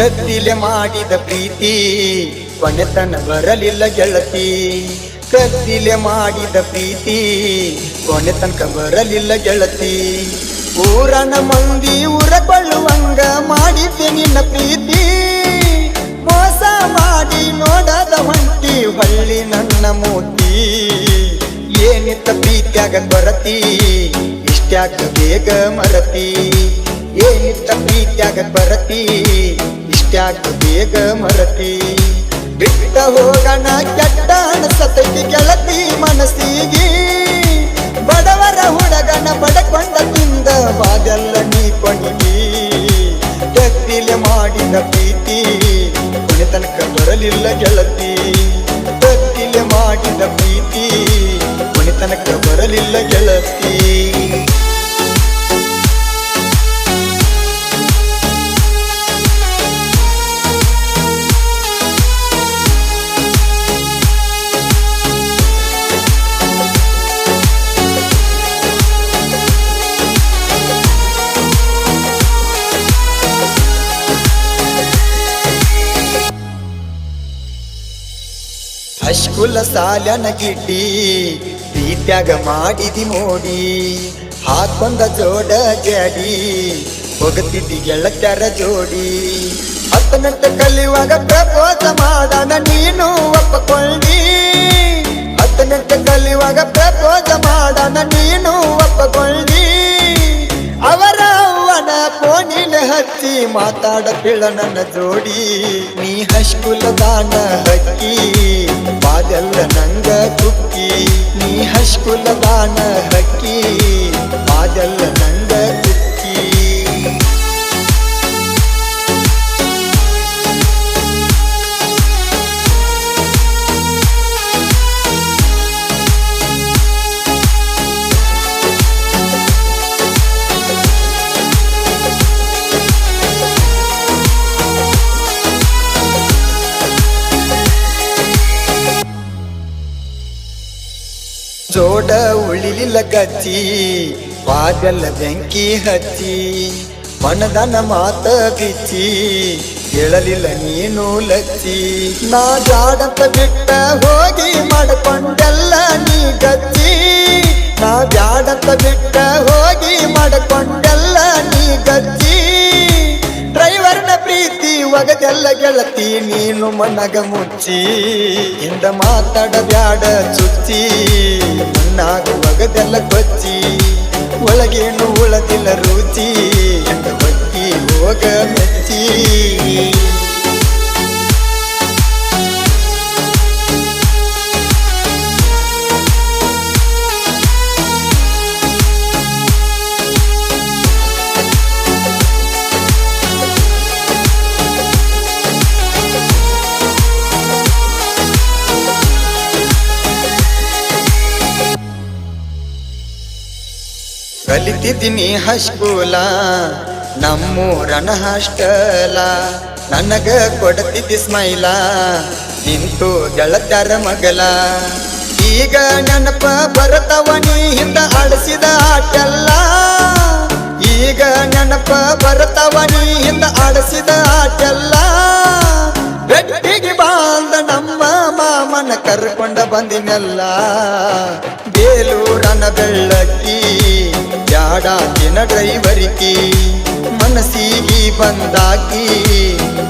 ಕತ್ತಿಲೆ ಮಾಡಿದ ಪ್ರೀತಿ, ಕೊನೆತನ ಬರಲಿಲ್ಲ ಗೆಳತಿ. ಕತ್ತಿಲೆ ಮಾಡಿದ ಪ್ರೀತಿ ಕೊನೆ ತನಕ ಬರಲಿಲ್ಲ ಗೆಳತಿ. ಊರನ ಮಂದಿ ಉರಕೊಳ್ಳುವಂಗ ಮಾಡಿದ್ದೆ ನಿನ್ನ ಪ್ರೀತಿ. ಮೋಸ ಮಾಡಿ ನೋಡದ ಹೊಂಟಿ ಹಳ್ಳಿ ನನ್ನ ಮೂತಿ. ಏನಿತ್ತ ಪ್ರೀತ್ಯಾಗ ಕೊರತಿ ಇಷ್ಟ್ಯಾಗ ಬೇಗ ಮರತಿ. ಏನಿತ್ತ ಪ್ರೀತ್ಯಾಗ ಬರತಿ ಇಷ್ಟ್ಯಾಕ ಬೇಗ ಮರತಿ. ಬಿಟ್ಟ ಹೋಗಣ, ಕೆಟ್ಟ ಅನಸತೈತಿ ಗೆಳತಿ ಮನಸ್ಸಿಗೆ. ಬಡವರ ಹುಡುಗನ ಬಡಕೊಂಡ ತಿಂದ ಬಾದೆಲ್ಲ ನೀ ಕೊಣಿಗಿ ಕತ್ತಿಲೆ ಮಾಡಿದ ಪ್ರೀತಿ ಕೊನೆ ತನಕ ಬರಲಿಲ್ಲ ಗೆಳತಿ. ಕತ್ತಿಲೆ ಮಾಡಿದ ಪ್ರೀತಿ ಕೊನೆ ತನಕ ಬರಲಿಲ್ಲ ಗೆಳತಿ. ಹಶ್ಕುಲ ಸಾಲನ ಗಿಡ್ಡಿ ಪ್ರೀತ್ಯಾಗ ಮಾಡಿದಿ ಮೋಡಿ ಹಾಕೊಂದ ಜೋಡ ಜಡಿ ಹೋಗುತ್ತಿದ್ದಿ ಗೆಳತ್ಯರ ಜೋಡಿ. ಹತ್ತನಂತ ಕಲಿಯುವಾಗ ಪ್ರಪೋಸ ಮಾಡಣ ನೀನು ಒಪ್ಪಕೊಂಡಿ ಹತ್ತನಂತ ಕಲಿಯುವಾಗ ಪ್ರಪೋಸ ಮಾಡಣ ನೀನು ಒಪ್ಪಕೊಂಡಿ ಅವರ ಅವ್ವನ ಹತ್ತಿ ಮಾತಾಡ ಮಾತಾಡತಿಳ ನನ್ನ ಜೋಡಿ. ನೀ ಹಶ್ಕುಲದಾನ ಹಕ್ಕಿ, ಬಾದೆಲ್ಲ ನಂಗ ಕುಕ್ಕಿ. ನೀ ಹಶ್ಕುಲದಾನ ಹಕ್ಕಿ, ಬಾದೆಲ್ಲ ನಂಗ ಜೋಡ ಉಳಿಲಿಲ್ಲ ಗಚ್ಚಿ ಪಾಗಲ ಬೆಂಕಿ ಹಚ್ಚಿ, ಮನದನ ಮಾತ ಬಿಚ್ಚಿ, ಕೇಳಲಿಲ್ಲ ನೀನು ಲಚ್ಚಿ. ನಾ ಜಾಡಂತ ಬಿಟ್ಟ ಹೋಗಿ ಮಾಡ್ಕೊಂಡೆಲ್ಲ ನೀ ಗಚ್ಚಿ. ನಾ ಜಾಡಂತ ಬಿಟ್ಟ ಹೋಗಿ ಮಾಡ್ಕೊಂಡೆಲ್ಲ ನೀ ಗಚ್ಚಿ. ಪ್ರೀತಿ ಒಗದೆಲ್ಲ ಗೆಳತಿ, ನೀನು ಮನಗ ಮುಚ್ಚಿ ಎಂದ ಮಾತಾಡ ಬ್ಯಾಡ ಚುಚ್ಚಿ ಮಣ್ಣಾಗ ಮಗದೆಲ್ಲ ಕೊಚ್ಚಿ ಒಳಗೇನು ಉಳದಿಲ್ಲ ರುಚಿ ಎಂದ ಬಟ್ಟಿ ಹೋಗ ಕಲಿತಿದ್ದೀನಿ ಹಸ್ಕೂಲ, ನಮ್ಮೂರನ ಹಾಸ್ಟೆಲ. ನನಗ ಕೊಡತಿದ್ದಿ ಸ್ಮೈಲ, ನಿಂತು ಗೆಳತ್ಯಾರ ಮಗಲ. ಈಗ ನೆನಪ ಬರತವ ನೀ ಹಿಂದ ಅಳಿಸಿದ ಆಟಲ್ಲ. ಈಗ ನೆನಪ ಬರತವ ನೀ ಹಿಂದ ಅಳಿಸಿದ ಆಟಲ್ಲ. ಗಟ್ಟಿಗೆ ಬಾಂದ ನಮ್ಮ ಮಾಮನ ಕರ್ಕೊಂಡ ಬಂದಿನೆಲ್ಲ. ಬೇಲೂರನ ಬೆಳ್ಳಕ್ಕಿ ಜಾಡಾಕಿನ ಡ್ರೈವರಿಕಿ ಮನಸ್ಸಿಗೆ ಬಂದಾಕಿ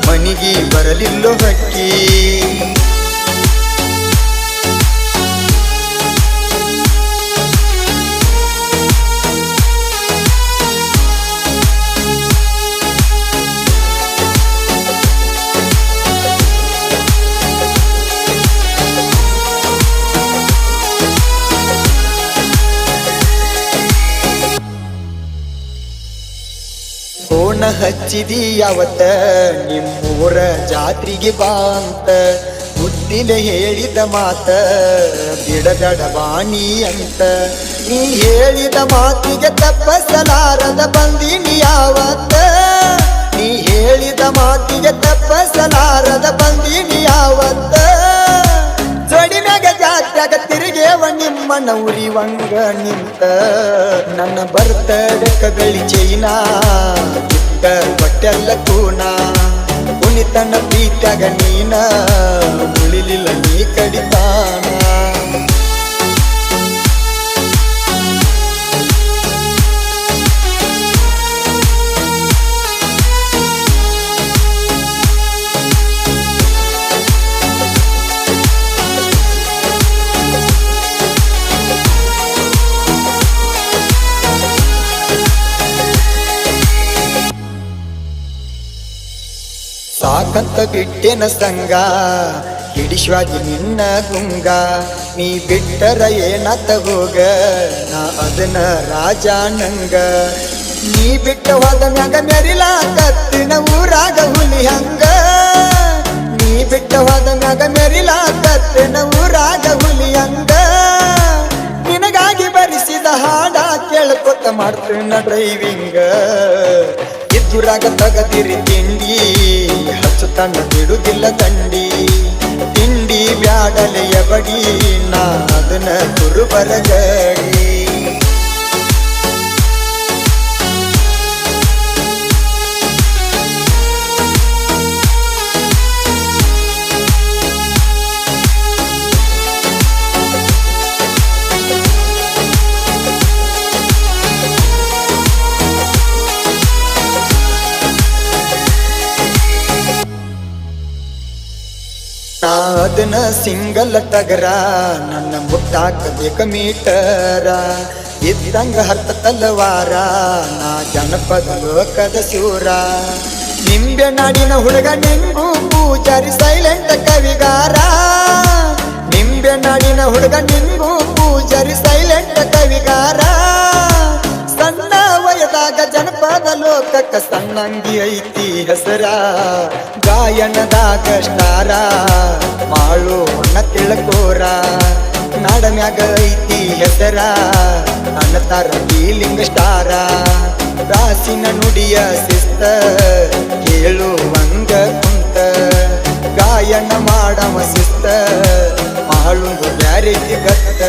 ಮನಿಗೆ ಬರಲಿಲ್ಲೋ ಹಕ್ಕಿ. ಫೋನ ಹಚ್ಚಿದಿ ನಿಮ್ಮೂರ ಜಾತ್ರೆಗೆ ಬಾಂತ. ಅಂತ ಹೇಳಿದ ಮಾತ ಬಿಡದಡ ಬಾಣಿ ಅಂತ. ನೀ ಹೇಳಿದ ಮಾತಿಗೆ ತಪ್ಪಸಲಾರದ ಬಂದಿನಿ ಯಾವತ್ತ? ನೀ ಹೇಳಿದ ಮಾತಿಗೆ ತಪ್ಪಸಲಾರದ ಬಂದಿನಿ ಯಾವತ್ತ? ಜಡಿನಾಗ ಜಾತ್ಯಾಗ ತಿರುಗೇವ ನಿಮ್ಮನ ಉರಿವಂಗ ನಿಂತ. ನನ್ನ ಬರ್ತಡಕ ಬೆಳಿ ಚೈನಾ. ಕೂನ ಹುಡುಕ್ತನ ಪ್ರೀತ್ಯಾಗ ನೀನ ಉಳಿಲಿಲ್ಲ ನೀ ಕಡಿತಾನ. ಸಾಕಂತ ಬಿಟ್ಟೆನ ಸಂಗ, ಹಿಡಿಶ್ವಾಗಿ ನಿನ್ನ ಗುಂಗ ನೀ ಬಿಟ್ಟರ ಏನ ಹೋಗ, ನಾ ಅದನ್ನ ರಾಜ ನಂಗ. ನೀ ಬಿಟ್ಟ ಹೋದ ಮ್ಯಾಗ ಮೆರಿಲಾಕತ್ತಿನ ಊರಾಗ ಹುಲಿ ಹಂಗ. ನೀ ಬಿಟ್ಟ ಹೋದ ಮ್ಯಾಗ ಮೆರಿಲಾಕತ್ತಿನ ಊರಾಗ ಹುಲಿ ಹಂಗ. ನಿನಗಾಗಿ ಬರಿಸಿದ ಹಾಡ ಕೇಳ್ಕೊತ ಮಾಡ್ತೀನ ಡ್ರೈವಿಂಗ ಇದ್ದುರಾಗ ತಗದಿರಿ ತಿಂಡಿ. ತನ್ನ ಬಿಡುದಿಲ್ಲ ದಂಡಿ ತಿಂಡಿ ಬ್ಯಾಡಲೆಯ ಬಡಿ ನಾ ಅದನ್ನ ಕುರುಬರಗಡಿ ನಾ ಅದನ್ನ ಸಿಂಗಲ್ ಟಗರ, ನನ್ನ ಮುಟ್ಟಾಕಬೇಕ ಮೀಟರ. ಇದ್ದಂಗ ಹತ್ತ ತಲವಾರ, ನಾ ಜನಪದ ಲೋಕದ ಸೂರ. ನಿಂಬೆ ನಾಡಿನ ಹುಡುಗ, ನಿಂಬು ಪೂಜಾರಿ ಸೈಲೆಂಟ್ ಕವಿಗಾರ. ನಿಂಬೆ ನಾಡಿನ ಹುಡುಗ, ನಿಂಬು ಪೂಜಾರಿ ಸೈಲೆಂಟ್ ಕವಿಗಾರ. ಲೋಕಕ್ಕ ಸಣ್ಣಂಗಿ ಐತಿ ಹೆಸರ. ಗಾಯನದಾಗ ಸ್ಟಾರ ಅಣ್ಣ ತಿಳ್ಕೋರ. ನಾಡಮ್ಯಾಗ ಐತಿ ಹೆಸರ ಅನ್ನತಾರ ಫೀಲಿಂಗ್ ಸ್ಟಾರ. ರಾಸಿನ ನುಡಿಯ ಶಿಸ್ತ, ಕೇಳುವಂಗ ಕುಂತ. ಗಾಯನ ಮಾಡವ ಶಿಸ್ತ ಮಾಳು ಬ್ಯಾರಿಗೆ ಗತ್ತ.